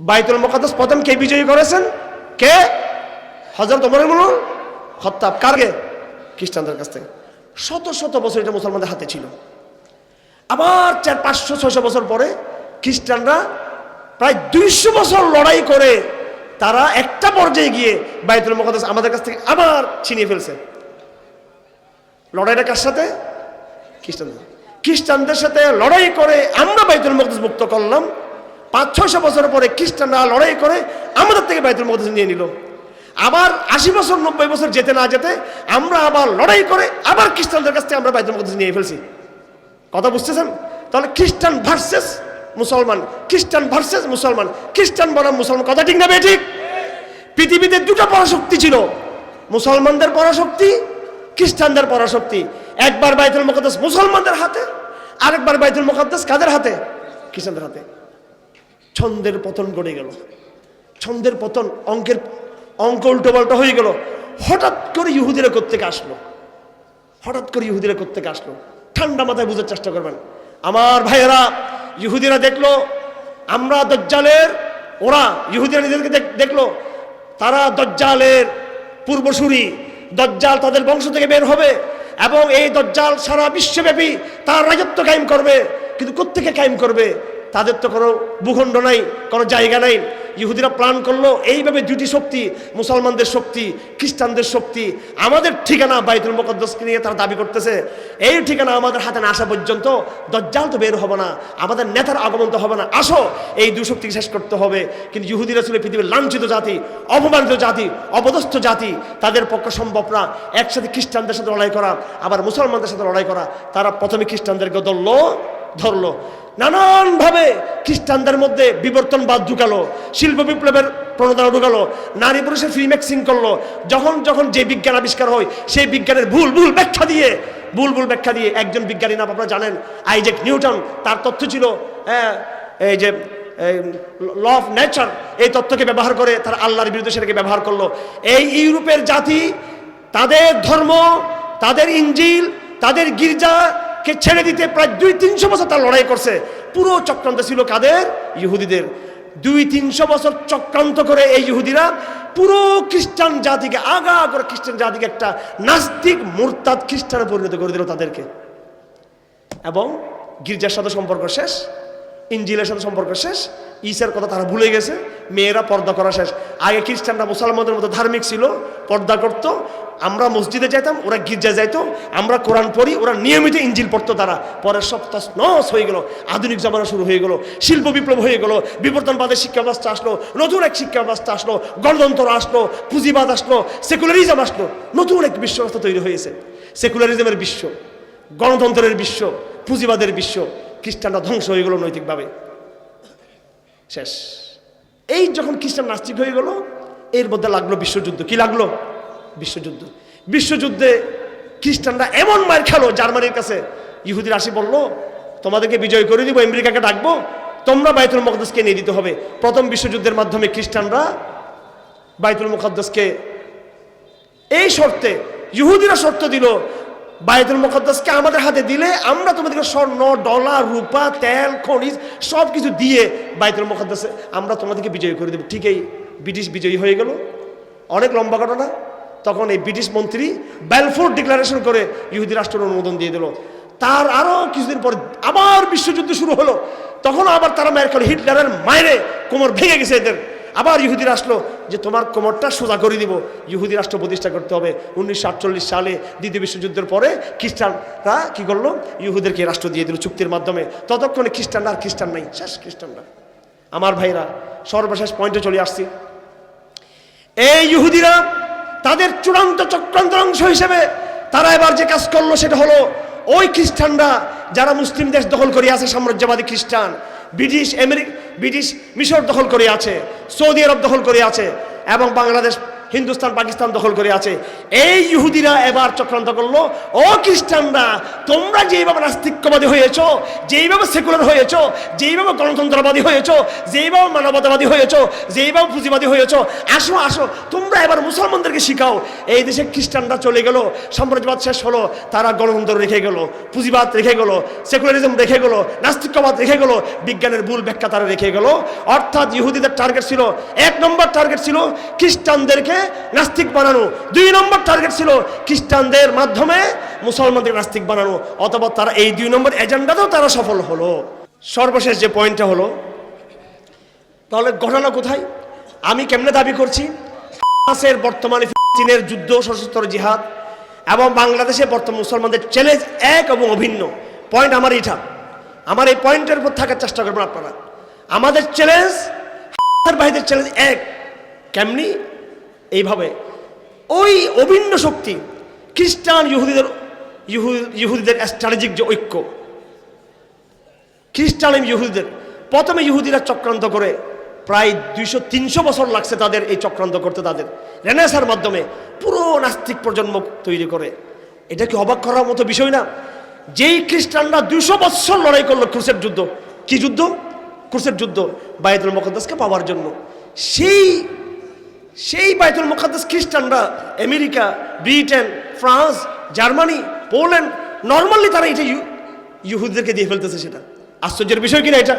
বাইতুল মোকাদ্দাস প্রথম কে বিজয়ী করেছেন? কে? হজরত ওমর ইবনুল খত্তাব। কারকে খ্রিস্টানদের কাছ থেকে। শত শত বছর এটা মুসলমানদের হাতে ছিল। আবার চার, পাঁচশো, ছয়শো বছর পরে খ্রিস্টানরা প্রায় দুইশো বছর লড়াই করে তারা একটা পর্যায়ে গিয়ে বাইতুল মোকাদ্দাস আমাদের কাছ থেকে আবার ছিনিয়ে ফেলছে। লড়াইটা কার সাথে? খ্রিস্টানদের। খ্রিস্টানদের সাথে লড়াই করে আমরা বাইতুল মকদস মুক্ত করলাম। পাঁচ, ছয়শো বছর পরে খ্রিস্টানরা লড়াই করে আমাদের থেকে বাইতুল মকদস নিয়ে নিল। আবার আশি বছর, নব্বই বছর যেতে না যেতে আমরা আবার লড়াই করে আবার খ্রিস্টানদের কাছ থেকে আমরা বাইতুল মকদস নিয়ে ফেলছি। কথা বুঝতেছেন? তাহলে খ্রিস্টান ভার্সেস মুসলমান, খ্রিস্টান ভার্সেস মুসলমান, খ্রিস্টান বনাম মুসলমান, কথা ঠিক না বে ঠিক? পৃথিবীতে দুটো পরাশক্তি ছিল, মুসলমানদের পরাশক্তি, খ্রিস্টানদের পরাশক্তি। একবার বাইতুল মুকদ্দাস মুসলমানদের হাতে, আরেকবার বাইতুল মুকদ্দাস কাদের হাতে? খ্রিস্টানদের হাতে। ছন্দের পতন ঘটে গেল। ছন্দের পতন, অঙ্কের, অঙ্ক উল্টো পাল্টা হয়ে গেল। হঠাৎ করে ইহুদিরা কোত্থেকে আসলো? হঠাৎ করে ইহুদিরা কোত্থেকে আসলো? ঠান্ডা মাথায় বুঝার চেষ্টা করবেন। আমার ভাইয়েরা, ইহুদিরা দেখল, আমরা দজ্জালের, ওরা ইহুদিরা নিজেদেরকে দেখ- দেখল, তারা দজ্জালের পূর্বসূরি। দজ্জাল তাদের বংশ থেকে বের হবে এবং এই দজ্জাল সারা বিশ্বব্যাপী তার রাজত্ব কায়েম করবে। কিন্তু কোত্থেকে কায়েম করবে? তাদের তো কোনো ভূখণ্ড নাই, কোনো জায়গা নাই। ইহুদিরা প্ল্যান করল, এইভাবে দুটি শক্তি, মুসলমানদের শক্তি, খ্রিস্টানদের শক্তি, আমাদের ঠিকানা বাইতুল মুকদ্দাসকে নিয়ে তারা দাবি করতেছে। এই ঠিকানা আমাদের হাতে না আসা পর্যন্ত দজ্জাল তো বের হবে না, আমাদের নেতার আগমন তো হবে না। আসো, এই দু শক্তিকে শেষ করতে হবে। কিন্তু ইহুদিরা ছিল পৃথিবীর লাঞ্ছিত জাতি, অপমানিত জাতি, অপদস্থ জাতি। তাদের পক্ষে সম্ভব না, একসাথে খ্রিস্টানদের সাথে লড়াই করা, আবার মুসলমানদের সাথে লড়াই করা। তারা প্রথমে খ্রিস্টানদেরকে ধরলো ধরলো। নানানভাবে খ্রিস্টানদের মধ্যে বিবর্তনবাদ ঢুকালো, শিল্প বিপ্লবের প্রণোদনা ঢুকালো, নারী পুরুষের ফ্রি করল। যখন যখন যে বিজ্ঞান আবিষ্কার হয়, সেই বিজ্ঞানের ভুল ভুল ব্যাখ্যা দিয়ে, ভুল ভুল ব্যাখ্যা দিয়ে একজন বিজ্ঞানী নাম আপনারা জানেন, আইজেক নিউটন। তার তথ্য ছিল হ্যাঁ এই যে ল অফ নেচার, এই তত্ত্বকে ব্যবহার করে তারা আল্লাহর বিরুদ্ধে সেটাকে ব্যবহার করল। এই ইউরোপের জাতি, তাদের ধর্ম, তাদের ইঞ্জিল, তাদের গির্জাকে ছেড়ে দিতে প্রায় দুই তিনশো বছর তার লড়াই করছে। পুরো চক্রান্ত ছিল কাদের? ইহুদিদের। দুই তিনশো বছর চক্রান্ত করে এই ইহুদিরা পুরো খ্রিস্টান জাতিকে, আগা করে খ্রিস্টান জাতিকে একটা নাস্তিক মোরতাদ খ্রিস্টানে পরিণত করে দিল তাদেরকে। এবং গির্জার সাথে সম্পর্ক শেষ, ইঞ্জিলের সাথে সম্পর্ক শেষ ঈশার কথা তারা ভুলে গেছে। মেয়েরা পর্দা করা শেষ। আগে খ্রিস্টানরা মুসলমানদের মতো ধার্মিক ছিল, পর্দা করত। আমরা মসজিদে যাইতাম, ওরা গির্জা যাইতো। আমরা কোরআন পড়ি, ওরা নিয়মিত ইঞ্জিল পড়তো তারা। পরের সপ্তাহ নস হয়ে গেল, আধুনিক জামানা শুরু হয়ে গেল, শিল্প বিপ্লব হয়ে গেল বিবর্তনবাদের শিক্ষা ব্যবস্থা আসলো, নতুন এক শিক্ষা ব্যবস্থা আসলো, গণতন্ত্র আসলো, পুঁজিবাদ আসলো, সেকুলারিজম আসলো। নতুন এক বিশ্ব ব্যবস্থা তৈরি হয়েছে। সেকুলারিজমের বিশ্ব, গণতন্ত্রের বিশ্ব, পুঁজিবাদের বিশ্ব, খ্রিস্টানরা ধ্বংস হয়ে গেল নৈতিকভাবে। শেষ। এই যখন খ্রিস্টান নাস্তিক হয়ে গেল, এর মধ্যে লাগল বিশ্বযুদ্ধ। কি লাগল? বিশ্বযুদ্ধ। বিশ্বযুদ্ধে খ্রিস্টানরা এমন মার খেলো, জার্মানির কাছে। ইহুদির আসি বলল, তোমাদেরকে বিজয় করে দিব, আমেরিকাকে ডাকবো। তোমরা বাইতুল মকদ্দাসকে নিয়ে দিতে হবে। প্রথম বিশ্বযুদ্ধের মাধ্যমে খ্রিস্টানরা বাইতুল মুকদ্দাসকে এই শর্তে, ইহুদিরা শর্ত দিল বায়তুল মুকদ্দাসকে আমাদের হাতে দিলে আমরা তোমাদেরকে স্বর্ণ, ডলার, রূপা, তেল, খনিজ সব কিছু দিয়ে বায়তুল মুকদ্দাসে আমরা তোমাদেরকে বিজয়ী করে দেবো। ঠিক এই ব্রিটিশ বিজয়ী হয়ে গেল। অনেক লম্বা ঘটনা। তখন এই ব্রিটিশ মন্ত্রী ব্যালফোর ডিক্লারেশন করে ইহুদি রাষ্ট্রের অনুমোদন দিয়ে দিল। তার আরও কিছুদিন পর আবার বিশ্বযুদ্ধ শুরু হলো। তখন আবার তারা মায়ের হিটলারের মায়েরে কোমর ভেঙে গেছে এদের। আবার ইহুদি রাষ্ট্র যে তোমার কোমরটা সোজা করে দিব। ইহুদি রাষ্ট্র প্রতিষ্ঠা করতে হবে। উনিশশো আটচল্লিশ সালে দ্বিতীয় বিশ্বযুদ্ধের পরে খ্রিস্টানরা কি করল? ইহুদেরকে রাষ্ট্র দিয়ে দিল চুক্তির মাধ্যমে। ততক্ষণে খ্রিস্টানরা আর খ্রিস্টান নাই, শেষ খ্রিস্টানরা। আমার ভাইরা, সর্বশেষ পয়েন্টে চলে আসছি। এই ইহুদিরা তাদের চূড়ান্ত চক্রান্ত অংশ হিসেবে তারা এবার যে কাজ করল সেটা হলো ওই খ্রিস্টানরা যারা মুসলিম দেশ দখল করে আছে সাম্রাজ্যবাদী খ্রিস্টান, ব্রিটিশ আমেরিক ব্রিটিশ মিশর দখল করে আছে সৌদি আরব দখল করে আছে এবং বাংলাদেশ হিন্দুস্তান, পাকিস্তান দখল করে আছে। এই ইহুদিরা এবার চক্রান্ত করল। ও খ্রিস্টানরা, তোমরা যেইভাবে নাস্তিক্যবাদী হয়েছো, যেইভাবে সেকুলার হয়েছো, যেইভাবে গণতন্ত্রবাদী হয়েছো, যেইভাবে মানবতাবাদী হয়েছো, যেইভাবে পুঁজিবাদী হয়েছো, আসো আসো, তোমরা এবার মুসলমানদেরকে শিখাও। এই দেশে খ্রিস্টানরা চলে গেল, সাম্রাজ্যবাদ শেষ হলো, তারা গণতন্ত্র রেখে গেল, পুঁজিবাদ রেখে গেল, সেকুলারিজম রেখে গেল, নাস্তিক্যবাদ রেখে গেল, বিজ্ঞানের ভুল ব্যাখ্যা তারা রেখে গেল। অর্থাৎ ইহুদিদের টার্গেট ছিল, এক নম্বর টার্গেট ছিল খ্রিস্টানদেরকে নাস্তিক বানানো। দুই নম্বর টার্গেট ছিল খ্রিস্টানদের মাধ্যমে মুসলমানদের নাস্তিক বানানো, অথবা তারা এই দুই নম্বর এজেন্ডাতেও তারা সফল হলো। সর্বশেষ যে পয়েন্টটা হলো, তাহলে ঘটনা কোথায়? আমি কেমনে দাবি করছি? হামাসের বর্তমানে চীনের যুদ্ধ, সশস্ত্র জিহাদ, এবং বাংলাদেশে বর্তমান মুসলমানদের চ্যালেঞ্জ এক এবং অভিন্ন। পয়েন্ট আমার এটা আমার এই পয়েন্টের উপর থাকার চেষ্টা করবেন আপনারা। আমাদের চ্যালেঞ্জ ভাইদের চ্যালেঞ্জ এক। কেমনি? এইভাবে। ওই অভিন্ন শক্তি খ্রিস্টান ইহুদিদের ইহুদিদের স্ট্র্যাটেজিক যে ঐক্য, খ্রিস্টান ইহুদিদের, প্রথমে ইহুদিরা চক্রান্ত করে প্রায় দুইশো, তিনশো বছর লাগছে তাদের এই চক্রান্ত করতে তাদের। রেনেসার মাধ্যমে পুরো নাস্তিক প্রজন্ম তৈরি করে। এটা কি অবাক করার মতো বিষয় না? যেই খ্রিস্টানরা দুশো বছর লড়াই করল ক্রুসের যুদ্ধ। কি যুদ্ধ? ক্রুসের যুদ্ধ বায়তুল মুকদ্দাসকে পাওয়ার জন্য। সেই সেই বাইতুল মুকদ্দাস খ্রিস্টানরা America, Britain, France, Germany, Poland, normally তারা এটা ইহুদিদেরকে দিয়ে ফেলতেছে সেটা। আশ্চর্যের বিষয় কিনা এটা?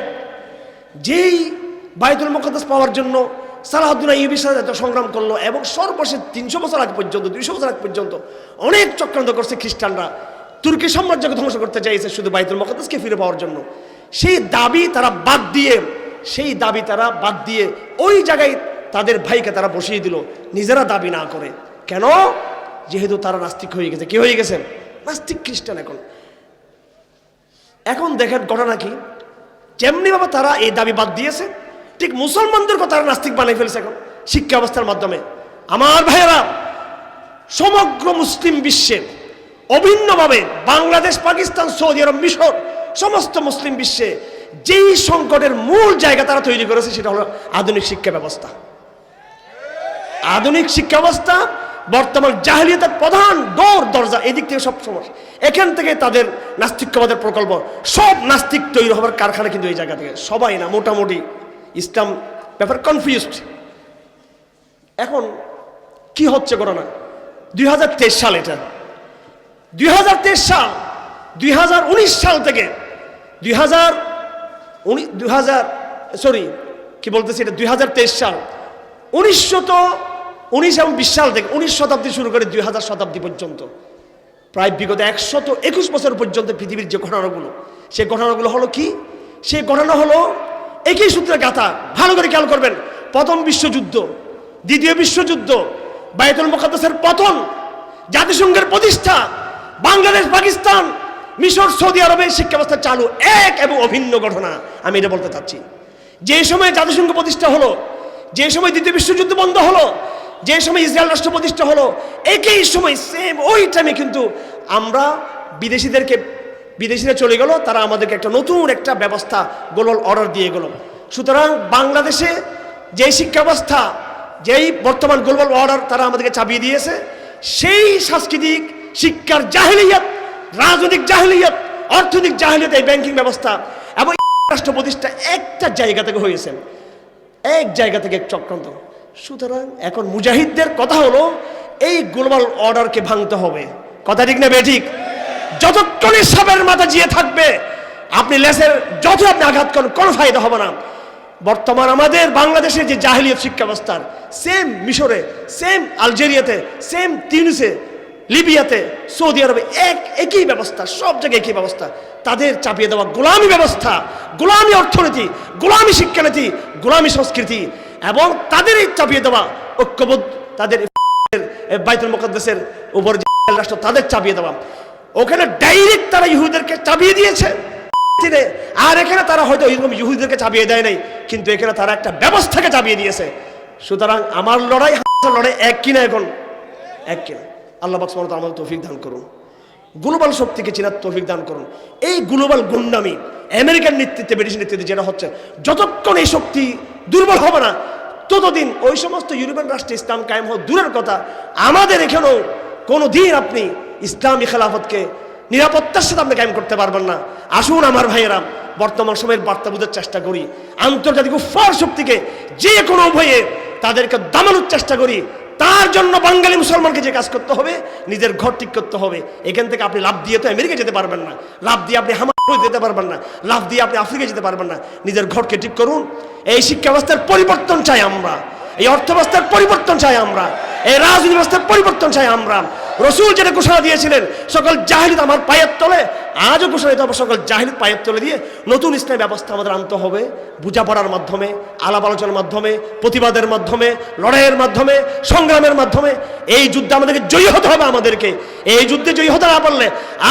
যেই বাইতুল মুকদ্দাস পাওয়ার জন্য সালাহদ্দিন ইউবির সাথে এত সংগ্রাম করল এবং সর্বশেষ তিনশো বছর আগ পর্যন্ত, দুইশো বছর আগ পর্যন্ত অনেক চক্রান্ত করছে খ্রিস্টানরা। তুর্কি সাম্রাজ্যকে ধ্বংস করতে চাইছে শুধু বাইতুল মুকদ্দাসকে ফিরে পাওয়ার জন্য। সেই দাবি তারা বাদ দিয়ে, সেই দাবি তারা বাদ দিয়ে ওই জায়গায় তাদের ভাইকে তারা বসিয়ে দিল। নিজেরা দাবি না করে। কেন? যেহেতু তারা নাস্তিক হয়ে গেছে। কি হয়ে গেছে? নাস্তিক খ্রিস্টান এখন। এখন দেখেন ঘটনা কি? যেমনিভাবে তারা এই দাবি বাদ দিয়েছে, ঠিক মুসলমানদেরকে তারা নাস্তিক বানিয়ে ফেলছে এখন শিক্ষা ব্যবস্থার মাধ্যমে। আমার ভাইয়েরা, সমগ্র মুসলিম বিশ্বে অভিন্নভাবে বাংলাদেশ, পাকিস্তান, সৌদি আরব মিশর, সমস্ত মুসলিম বিশ্বে যেই সংকটের মূল জায়গা তারা তৈরি করেছে সেটা হলো আধুনিক শিক্ষা ব্যবস্থা। আধুনিক শিক্ষা ব্যবস্থা বর্তমান জাহিলিয়াতের প্রধান দৌড় দরজা, এদিক থেকে সব সমস্যা এখান থেকে তাদের নাস্তিক্যবাদের প্রকল্প, সব নাস্তিক তৈরি হবার কারখানা কিন্তু এই জায়গা থেকে। সবাই না, মোটামুটি ইসলাম ব্যাপার কনফিউজড এখন কি হচ্ছে ঘটনা? দুই হাজার তেইশ সাল এটা। দুই হাজার তেইশ সাল, দুই হাজার উনিশ সাল থেকে দুই হাজার দুই হাজার, সরি, কি বলতেছি এটা? দুই হাজার তেইশ সাল। উনিশশো উনিশ এবং বিশ সাল থেকে উনিশ শতাব্দী শুরু করে দুই হাজার শতাব্দী পর্যন্ত। প্রায় বিগত একশত একুশ বছর পর্যন্ত পৃথিবীর যে ঘটনাগুলো, সেই ঘটনাগুলো হলো কি? সেই ঘটনা হলো একই সূত্রে গাথা। ভালো করে খেয়াল করবেন। প্রথম বিশ্বযুদ্ধ, দ্বিতীয় বিশ্বযুদ্ধ বায়তুল মুকাদ্দাসের পতন জাতিসংঘের প্রতিষ্ঠা, বাংলাদেশ, পাকিস্তান, মিশর, সৌদি আরবে শিক্ষা ব্যবস্থা চালু। এক এবং অভিন্ন ঘটনা আমি এটা বলতে চাচ্ছি। যে সময় জাতিসংঘ প্রতিষ্ঠা হলো, যে সময় দ্বিতীয় বিশ্বযুদ্ধ বন্ধ হলো যে সময় ইসরায়েল রাষ্ট্র প্রতিষ্ঠা হলো, একই সময় সেম ওই টাইমে কিন্তু আমরা বিদেশিদেরকে, বিদেশিরা চলে গেল, তারা আমাদেরকে একটা নতুন একটা ব্যবস্থা গ্লোবাল অর্ডার দিয়ে গেল। সুতরাং বাংলাদেশে যেই শিক্ষা ব্যবস্থা যেই বর্তমান গ্লোবাল অর্ডার তারা আমাদেরকে চাপিয়ে দিয়েছে, সেই সাংস্কৃতিক শিক্ষার জাহিলিয়াত, রাজনৈতিক জাহিলিয়াত, অর্থনৈতিক জাহিলিয়াত এই ব্যাংকিং ব্যবস্থা এবং রাষ্ট্র প্রতিষ্ঠা একটা জায়গা থেকে হয়েছে। এক জায়গা থেকে এক চক্রান্ত। সুতরাং এখন মুজাহিদদের কথা হলো, এই গ্লোবাল অর্ডারকে ভাঙতে হবে। কথা ঠিক না বে ঠিক? যতক্ষণ সাবের মাথা জিয়ে থাকবে, আপনি লেসের যত আপনি আঘাত করেন, কোনো ফায়দা হবে না। বর্তমান আমাদের বাংলাদেশের যে জাহিলিয়ত শিক্ষা ব্যবস্থার সেম মিশরে সেম আলজেরিয়াতে সেম তিউনিসে, লিবিয়াতে, সৌদি আরবে, এক একই ব্যবস্থা, সব জায়গায় একই ব্যবস্থা। তাদের চাপিয়ে দেওয়া গোলামী ব্যবস্থা, গোলামী অর্থনীতি, গোলামী শিক্ষানীতি, গোলামী সংস্কৃতি। এবং তাদের এই চাপিয়ে দেওয়া ঐক্যবোধ, তাদের বাইতুল মুকদ্দাসের উপর রাষ্ট্র, তাদের চাপিয়ে দেওয়া। ওখানে ডাইরেক্ট তারা ইহুদেরকে চাপিয়ে দিয়েছে। আর এখানে তারা হয়তো এরকম ইহুদিদেরকে চাপিয়ে দেয় নাই, কিন্তু এখানে তারা একটা ব্যবস্থাকে চাপিয়ে দিয়েছে। সুতরাং আমার লড়াই লড়াই এক কিনা এখন? এক কিনা। আল্লাহ বাক্স আমাদের তৌফিক দান করুন। গ্লোবাল শক্তিকে চেনার তৌফিক দান করুন। এই গ্লোবাল গুন্ডামি আমেরিকান নেতৃত্বে, ব্রিটিশ নেতৃত্বে যেটা হচ্ছে, যতক্ষণ এই শক্তি দুর্বল হবে না। ততদিন ওই সমস্ত ইউরোপিয়ান রাষ্ট্রে ইসলাম কায়েম হোক দূরের কথা। আমাদের এখানেও কোনো দিন আপনি ইসলামী খেলাফতকে নিরাপত্তার সাথে আপনি কায়েম করতে পারবেন না। আসুন আমার ভাইয়েরা, বর্তমান সময়ের বার্তা বোঝার চেষ্টা করি। আন্তর্জাতিক উফার শক্তিকে যে কোনো উভয়ে তাদেরকে দামানোর চেষ্টা করি। তার জন্য বাঙালি মুসলমানকে যে কাজ করতে হবে, নিজের ঘর ঠিক করতে হবে। এখান থেকে আপনি লাভ দিয়ে তো আমেরিকা যেতে পারবেন না। লাভ দিয়ে আপনি হামার যেতে পারবেন না। লাভ দিয়ে আপনি আফ্রিকা যেতে পারবেন না। নিজের ঘরকে ঠিক করুন। এই শিক্ষা ব্যবস্থার পরিবর্তন চাই আমরা, এই অর্থ ব্যবস্থার পরিবর্তন চাই আমরা, এই রাজনীতি ব্যবস্থার পরিবর্তন চাই আমরা। রসুল যেটা ঘোষণা দিয়েছিলেন, সকল জাহিলিত আমার পায়ের তলে, আজও ঘোষণা দিতে হবে, সকল জাহিলিত পায়ের তলে দিয়ে নতুন ইসলামী ব্যবস্থা আমাদের আনতে হবে, বোঝাপড়ার মাধ্যমে, আলাপ আলোচনার মাধ্যমে, প্রতিবাদের মাধ্যমে, লড়াইয়ের মাধ্যমে, সংগ্রামের মাধ্যমে, এই যুদ্ধে আমাদেরকে জয়ী হতে হবে আমাদেরকে। এই যুদ্ধে জয়ী হতে না পারলে,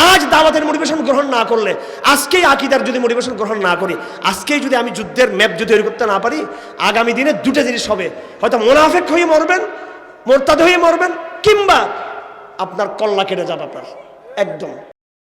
আজ দাওয়াতের মোটিভেশন গ্রহণ না করলে, আজকেই আকিদার যদি মোটিভেশন গ্রহণ না করি, আজকেই যদি আমি যুদ্ধের ম্যাপ যদি তৈরি করতে না পারি, আগামী দিনে দুটো জিনিস হবে। হয়তো মোনাফেক হয়ে মরবেন, মোরতাদ হয়ে মরবেন, কিংবা আপনার কল্লা কেটে যাবে আপনার। একদম।